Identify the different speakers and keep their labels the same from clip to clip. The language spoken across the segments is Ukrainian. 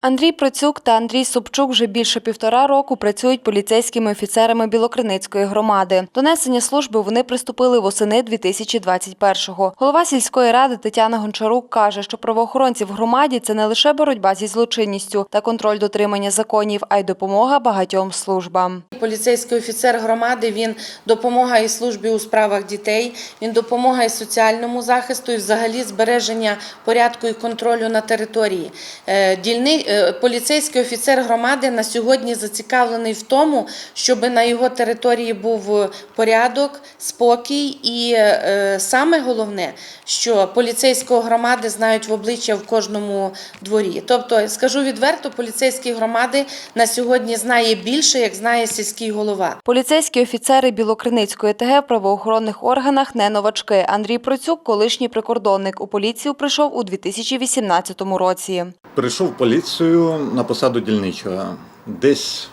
Speaker 1: Андрій Процюк та Андрій Собчук вже більше півтора року працюють поліцейськими офіцерами Білокриницької громади. До несення служби вони приступили восени 2021-го. Голова сільської ради Тетяна Гончарук каже, що правоохоронці в громаді це не лише боротьба зі злочинністю та контроль дотримання законів, а й допомога багатьом службам.
Speaker 2: Поліцейський офіцер громади він допомагає службі у справах дітей, він допомагає соціальному захисту і взагалі збереження порядку і контролю на території. Е, Дільни... е, Поліцейський офіцер громади на сьогодні зацікавлений в тому, щоб на його території був порядок, спокій, і е, саме головне, що поліцейського громади знають в обличчя в кожному дворі. Тобто, скажу відверто, поліцейський громади на сьогодні знає більше, як знає сільський голова.
Speaker 1: Поліцейські офіцери Білокриницької ТГ в правоохоронних органах не новачки. Андрій Процюк – колишній прикордонник. У поліцію прийшов у 2018 році.
Speaker 3: Прийшов в поліцію на посаду дільничого. Десь,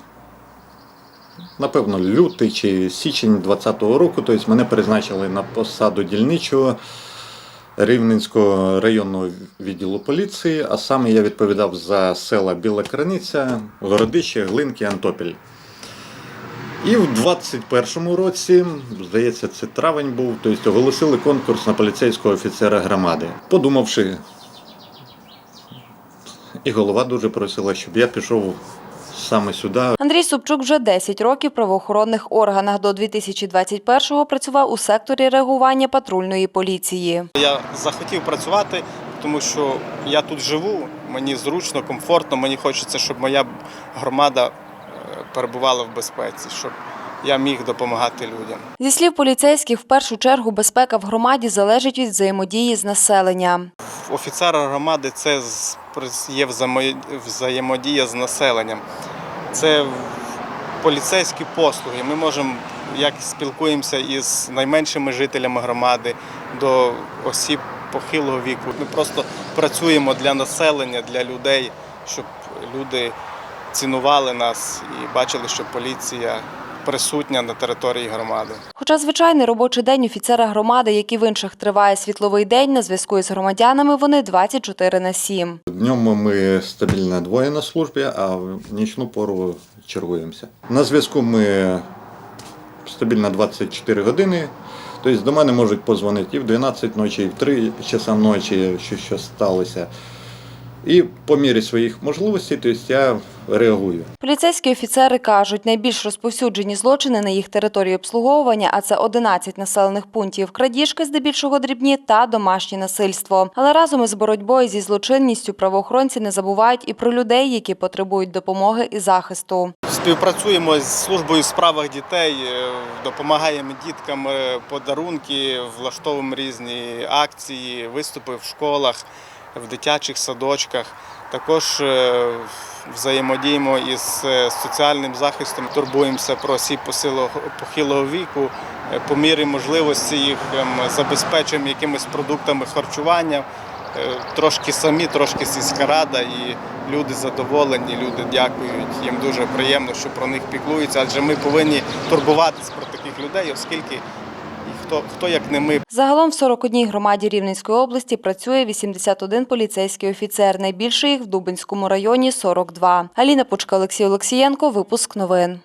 Speaker 3: напевно, лютий чи січень 2020 року, тобто мене призначили на посаду дільничого Рівненського районного відділу поліції, а саме я відповідав за села Біла Криниця, Городище, Глинки, Антопіль. І в 21-му році, здається, це травень був, тобто оголосили конкурс на поліцейського офіцера громади. Подумавши, і голова дуже просила, щоб я пішов саме сюди.
Speaker 1: Андрій Собчук вже 10 років в правоохоронних органах. До 2021-го працював у секторі реагування патрульної поліції.
Speaker 4: Я захотів працювати, тому що я тут живу, мені зручно, комфортно, мені хочеться, щоб моя громада е, перебувала в безпеці, щоб я міг допомагати людям.
Speaker 1: Зі слів поліцейських, в першу чергу безпека в громаді залежить від взаємодії з населенням.
Speaker 4: Офіцера громади це є взаємодія з населенням. Це поліцейські послуги. Ми можемо, як спілкуємося із найменшими жителями громади до осіб похилого віку. Ми просто працюємо для населення, для людей, щоб люди цінували нас і бачили, що поліція присутня на території громади.
Speaker 1: Хоча звичайний робочий день офіцера громади, як і в інших триває світловий день, на зв'язку із громадянами вони 24 на 7.
Speaker 3: Днем ми стабільно двоє на службі, а в нічну пору чергуємося. На зв'язку ми стабільно 24 години. Тобто до мене можуть позвонити і в 12 ночі, і в 3 часа ночі, що щось сталося. І по мірі своїх можливостей, тобто я реагую.
Speaker 1: Поліцейські офіцери кажуть, найбільш розповсюджені злочини на їх території обслуговування, а це 11 населених пунктів, крадіжки здебільшого дрібні та домашнє насильство. Але разом із боротьбою зі злочинністю правоохоронці не забувають і про людей, які потребують допомоги і захисту.
Speaker 4: Співпрацюємо з службою у справах дітей, е, допомагаємо діткам е, подарунки, влаштовуємо різні акції, виступи в школах, в дитячих садочках. Також е, взаємодіємо із е, соціальним захистом, турбуємося про осіб похилого віку, е, по мірі можливості їх ем, забезпечуємо якимись продуктами харчування. Трошки самі, трошки сільська рада, і люди задоволені, люди дякують. Їм дуже приємно, що про них піклуються, адже ми повинні турбуватись про таких людей, оскільки хто, хто як не ми
Speaker 1: Загалом в 41 громаді Рівненської області працює 81 поліцейський офіцер. Найбільше їх в Дубинському районі 42. Аліна Пучка, Олексій Олексієнко. Випуск новин.